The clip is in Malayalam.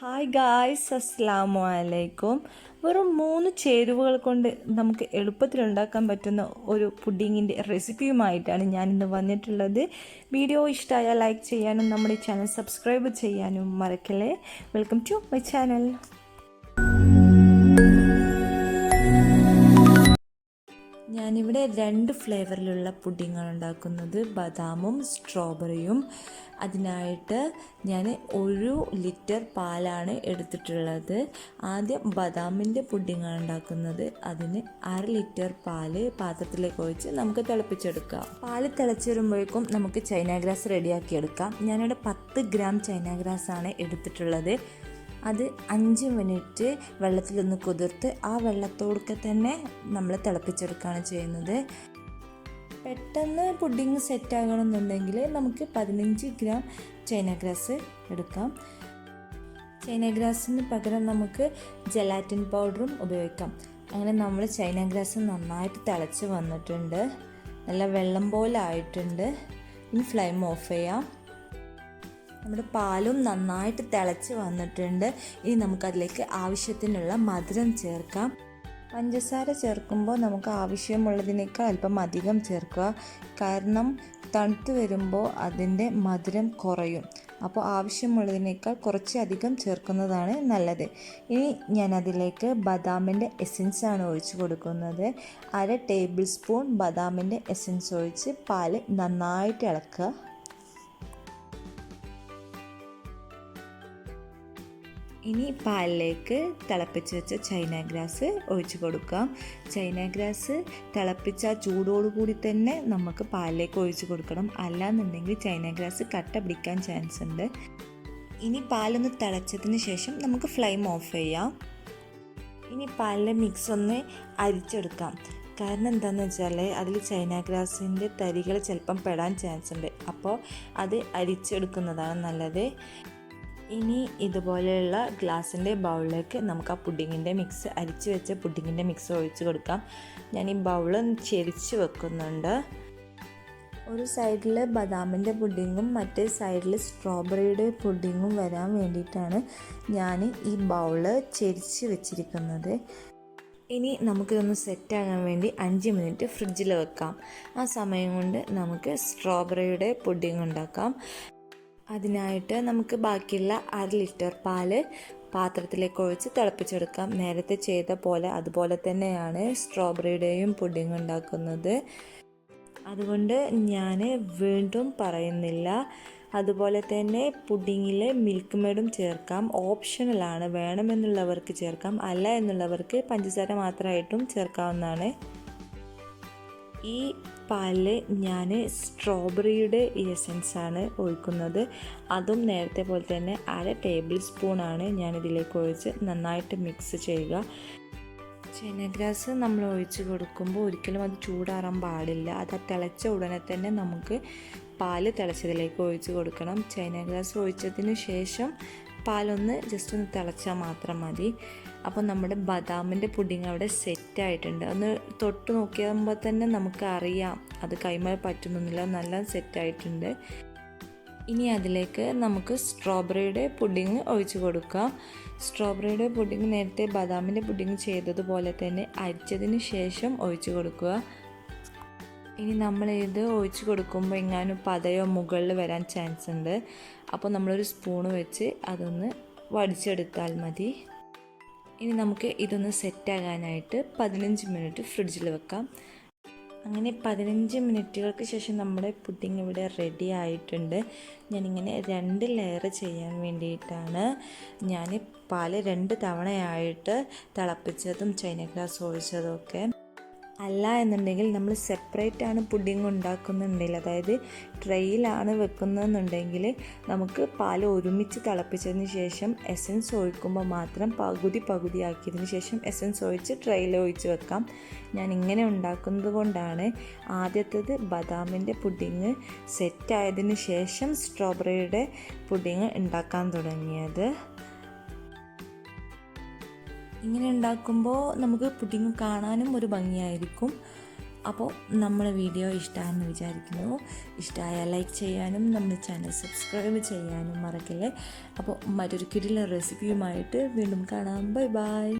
ഹായ് ഗായ്സ് അസ്സാമു അലൈക്കും വെറും മൂന്ന് ചേരുവകൾ കൊണ്ട് നമുക്ക് എളുപ്പത്തിൽ ഉണ്ടാക്കാൻ പറ്റുന്ന ഒരു പുഡിങ്ങിന്റെ റെസിപ്പിയുമായിട്ടാണ് ഞാൻ ഇന്ന് വന്നിട്ടുള്ളത്. വീഡിയോ ഇഷ്ടമായാൽ ലൈക്ക് ചെയ്യാനും നമ്മുടെ ചാനൽ സബ്സ്ക്രൈബ് ചെയ്യാനും മറക്കല്ലേ. വെൽക്കം ടു മൈ ചാനൽ ഞാനിവിടെ രണ്ട് ഫ്ലേവറിലുള്ള പുഡിങ്ങാണ് ഉണ്ടാക്കുന്നത്. ബദാമും സ്ട്രോബെറിയും. അതിനായിട്ട് ഞാൻ ഒരു ലിറ്റർ പാലാണ് എടുത്തിട്ടുള്ളത്. ആദ്യം ബദാമിന്റെ പുഡിങ്ങാണ് ഉണ്ടാക്കുന്നത്. അതിന് അര ലിറ്റർ പാൽ പാത്രത്തിലേക്ക് ഒഴിച്ച് നമുക്ക് തിളപ്പിച്ചെടുക്കാം. പാൽ തിളച്ച് വരുമ്പോഴേക്കും നമുക്ക് ചൈന ഗ്രാസ് റെഡിയാക്കി എടുക്കാം ഞാനിവിടെ പത്ത് ഗ്രാം ചൈന ഗ്രാസ് ആണ് എടുത്തിട്ടുള്ളത്. അത് അഞ്ച് മിനിറ്റ് വെള്ളത്തിലൊന്ന് കുതിർത്ത് ആ വെള്ളത്തോടൊക്കെ തന്നെ നമ്മൾ തിളപ്പിച്ചെടുക്കുകയാണ് ചെയ്യുന്നത്. പെട്ടെന്ന് പുഡിങ് സെറ്റ് ആകണമെന്നുണ്ടെങ്കിൽ നമുക്ക് പതിനഞ്ച് ഗ്രാം ചൈന ഗ്രാസ് എടുക്കാം. ചൈന ഗ്രാസിന് പകരം നമുക്ക് ജലാറ്റിൻ പൗഡറും ഉപയോഗിക്കാം. അങ്ങനെ നമ്മൾ ചൈന ഗ്രാസ് നന്നായിട്ട് തിളച്ച് വന്നിട്ടുണ്ട്. നല്ല വെള്ളം പോലെ ആയിട്ടുണ്ട്. ഇനി ഫ്ലെയിം ഓഫ് ചെയ്യാം. നമ്മുടെ പാലും നന്നായിട്ട് തിളച്ച് വന്നിട്ടുണ്ട്. ഇനി നമുക്കതിലേക്ക് ആവശ്യത്തിനുള്ള മധുരം ചേർക്കാം. പഞ്ചസാര ചേർക്കുമ്പോൾ നമുക്ക് ആവശ്യമുള്ളതിനേക്കാൾ അല്പം അധികം ചേർക്കുക. കാരണം തണുത്ത് വരുമ്പോൾ അതിന്റെ മധുരം കുറയും. അപ്പോൾ ആവശ്യമുള്ളതിനേക്കാൾ കുറച്ചധികം ചേർക്കുന്നതാണ് നല്ലത്. ഇനി ഞാൻ അതിലേക്ക് ബദാമിന്റെ എസെൻസ് ആണ് ഒഴിച്ച് കൊടുക്കുന്നത്. അര ടേബിൾ സ്പൂൺ ബദാമിന്റെ എസെൻസ് ഒഴിച്ച് പാൽ നന്നായിട്ട് ഇളക്കുക. ഇനി പാലിലേക്ക് തിളപ്പിച്ച് വെച്ച ചൈന ഗ്രാസ് ഒഴിച്ച് കൊടുക്കാം. ചൈന ഗ്രാസ് തിളപ്പിച്ച ചൂടോടുകൂടി തന്നെ നമുക്ക് പാലിലേക്ക് ഒഴിച്ച് കൊടുക്കണം. അല്ലാന്നുണ്ടെങ്കിൽ ചൈന ഗ്രാസ് കട്ട പിടിക്കാൻ ചാൻസ് ഉണ്ട്. ഇനി പാലൊന്ന് തിളച്ചതിന് ശേഷം നമുക്ക് ഫ്ലെയിം ഓഫ് ചെയ്യാം. ഇനി പാലിലെ മിക്സ് ഒന്ന് അരിച്ചെടുക്കാം. കാരണം എന്താണെന്ന് വെച്ചാൽ അതിൽ ചൈന ഗ്രാസിന്റെ തരികൾ ചിലപ്പം പെടാൻ ചാൻസ് ഉണ്ട്. അപ്പോൾ അത് അരിച്ചെടുക്കുന്നതാണ് നല്ലത്. ഇനി ഇതുപോലെയുള്ള ഗ്ലാസിന്റെ ബൗളിലേക്ക് നമുക്ക് ആ പുഡിങ്ങിന്റെ മിക്സ് അരിച്ച് വെച്ച പുഡിങ്ങിന്റെ മിക്സ് ഒഴിച്ച് കൊടുക്കാം. ഞാൻ ഈ ബൗൾ ചെരിച്ച് വെക്കുന്നുണ്ട്. ഒരു സൈഡിൽ ബദാമിന്റെ പുഡിങ്ങും മറ്റേ സൈഡിൽ സ്ട്രോബെറിയുടെ പുഡിങ്ങും വരാൻ വേണ്ടിയിട്ടാണ് ഞാൻ ഈ ബൗൾ ചെരിച്ച് വെച്ചിരിക്കുന്നത്. ഇനി നമുക്കിതൊന്ന് സെറ്റാകാൻ വേണ്ടി അഞ്ച് മിനിറ്റ് ഫ്രിഡ്ജിൽ വെക്കാം. ആ സമയം കൊണ്ട് നമുക്ക് സ്ട്രോബെറിയുടെ പുഡിങ് ഉണ്ടാക്കാം. അതിനായിട്ട് നമുക്ക് ബാക്കിയുള്ള അര ലിറ്റർ പാൽ പാത്രത്തിലേക്ക് ഒഴിച്ച് തിളപ്പിച്ചെടുക്കാം. നേരത്തെ ചെയ്ത പോലെ അതുപോലെ തന്നെയാണ് സ്ട്രോബെറിയുടെയും പുഡിംഗ് ഉണ്ടാക്കുന്നത്. അതുകൊണ്ട് ഞാൻ വീണ്ടും പറയുന്നില്ല. അതുപോലെ തന്നെ പുഡിങ്ങിൽ മിൽക്ക് മേഡും ചേർക്കാം. ഓപ്ഷണലാണ് വേണമെന്നുള്ളവർക്ക് ചേർക്കാം. അല്ല എന്നുള്ളവർക്ക് പഞ്ചസാര മാത്രമായിട്ടും ചേർക്കാവുന്നതാണ്. ഈ പാലിൽ ഞാൻ സ്ട്രോബെറിയുടെ എസൻസ് ആണ് ഒഴിക്കുന്നത്. അതും നേരത്തെ പോലെ തന്നെ അര ടേബിൾ സ്പൂണാണ് ഞാൻ ഇതിലേക്ക് ഒഴിച്ച് നന്നായിട്ട് മിക്സ് ചെയ്യുക. ചെനഗ്രാസ് നമ്മൾ ഒഴിച്ച് കൊടുക്കുമ്പോൾ ഒരിക്കലും അത് ചൂടാറാൻ പാടില്ല. അത് തിളച്ച ഉടനെ തന്നെ നമുക്ക് പാൽ തിളച്ചതിലേക്ക് ഒഴിച്ച് കൊടുക്കണം. ചൈനഗ്രാസ് ഒഴിച്ചതിന് ശേഷം പാലൊന്ന് ജസ്റ്റ് ഒന്ന് തിളച്ചാൽ മാത്രം മതി. അപ്പോൾ നമ്മുടെ ബദാമിന്റെ പുഡിങ് അവിടെ സെറ്റ് ആയിട്ടുണ്ട്. ഒന്ന് തൊട്ട് നോക്കിയാകുമ്പോൾ തന്നെ നമുക്ക് അറിയാം. അത് കൈമാൽ പറ്റുന്നില്ല നല്ല സെറ്റ് ആയിട്ടുണ്ട്. ഇനി അതിലേക്ക് നമുക്ക് സ്ട്രോബെറിയുടെ പുഡിങ് ഒഴിച്ച് കൊടുക്കാം. സ്ട്രോബെറിയുടെ പുഡിങ് നേരത്തെ ബദാമിന്റെ പുഡിങ് ചെയ്തതുപോലെ തന്നെ അരിച്ചതിന് ശേഷം ഒഴിച്ച് കൊടുക്കുക. ഇനി നമ്മൾ ഇത് ഒഴിച്ച് കൊടുക്കുമ്പോൾ എങ്ങാനും പതയോ മുകളിൽ വരാൻ ചാൻസ് ഉണ്ട്. അപ്പോൾ നമ്മളൊരു സ്പൂണ് വെച്ച് അതൊന്ന് വടിച്ചെടുത്താൽ മതി. ഇനി നമുക്ക് ഇതൊന്ന് സെറ്റാകാനായിട്ട് പതിനഞ്ച് മിനിറ്റ് ഫ്രിഡ്ജിൽ വെക്കാം. അങ്ങനെ പതിനഞ്ച് മിനിറ്റുകൾക്ക് ശേഷം നമ്മുടെ പുഡിംഗ് ഇവിടെ റെഡി ആയിട്ടുണ്ട്. ഞാനിങ്ങനെ രണ്ട് ലെയർ ചെയ്യാൻ വേണ്ടിയിട്ടാണ്. ഞാൻ പാൽ രണ്ട് തവണയായിട്ട് തിളപ്പിച്ചതും ചൈന ഗ്ലാസ് ഒഴിച്ചതും ഒക്കെ. അല്ല എന്നുണ്ടെങ്കിൽ നമ്മൾ സെപ്പറേറ്റ് ആണ് പുഡിങ് ഉണ്ടാക്കുന്നുണ്ടെങ്കിൽ അതായത് ട്രെയിലാണ് വെക്കുന്നതെന്നുണ്ടെങ്കിൽ നമുക്ക് പാൽ ഒരുമിച്ച് തിളപ്പിച്ചതിന് ശേഷം എസൻസ് ഒഴിക്കുമ്പോൾ മാത്രം പകുതി പകുതി ആക്കിയതിന് ശേഷം എസൻസ് ഒഴിച്ച് ട്രെയിൽ ഒഴിച്ച് വെക്കാം. ഞാൻ ഇങ്ങനെ ഉണ്ടാക്കുന്നത് കൊണ്ടാണ് ആദ്യത്തേത് ബദാമിന്റെ പുഡിങ് സെറ്റായതിന് ശേഷം സ്ട്രോബെറിയുടെ പുഡിങ് ഉണ്ടാക്കാൻ തുടങ്ങിയത്. ഇങ്ങനെ ഉണ്ടാക്കുമ്പോൾ നമുക്ക് പുഡിങ് കാണാനും ഒരു ഭംഗിയായിരിക്കും. അപ്പോൾ നമ്മളെ വീഡിയോ ഇഷ്ടമാണെന്ന് വിചാരിക്കുന്നു. ഇഷ്ടമായ ലൈക്ക് ചെയ്യാനും നമ്മുടെ ചാനൽ സബ്സ്ക്രൈബ് ചെയ്യാനും മറക്കല്ലേ. അപ്പോൾ മറ്റൊരു കിടിലൻ റെസിപ്പിയുമായിട്ട് വീണ്ടും കാണാം. Bye bye.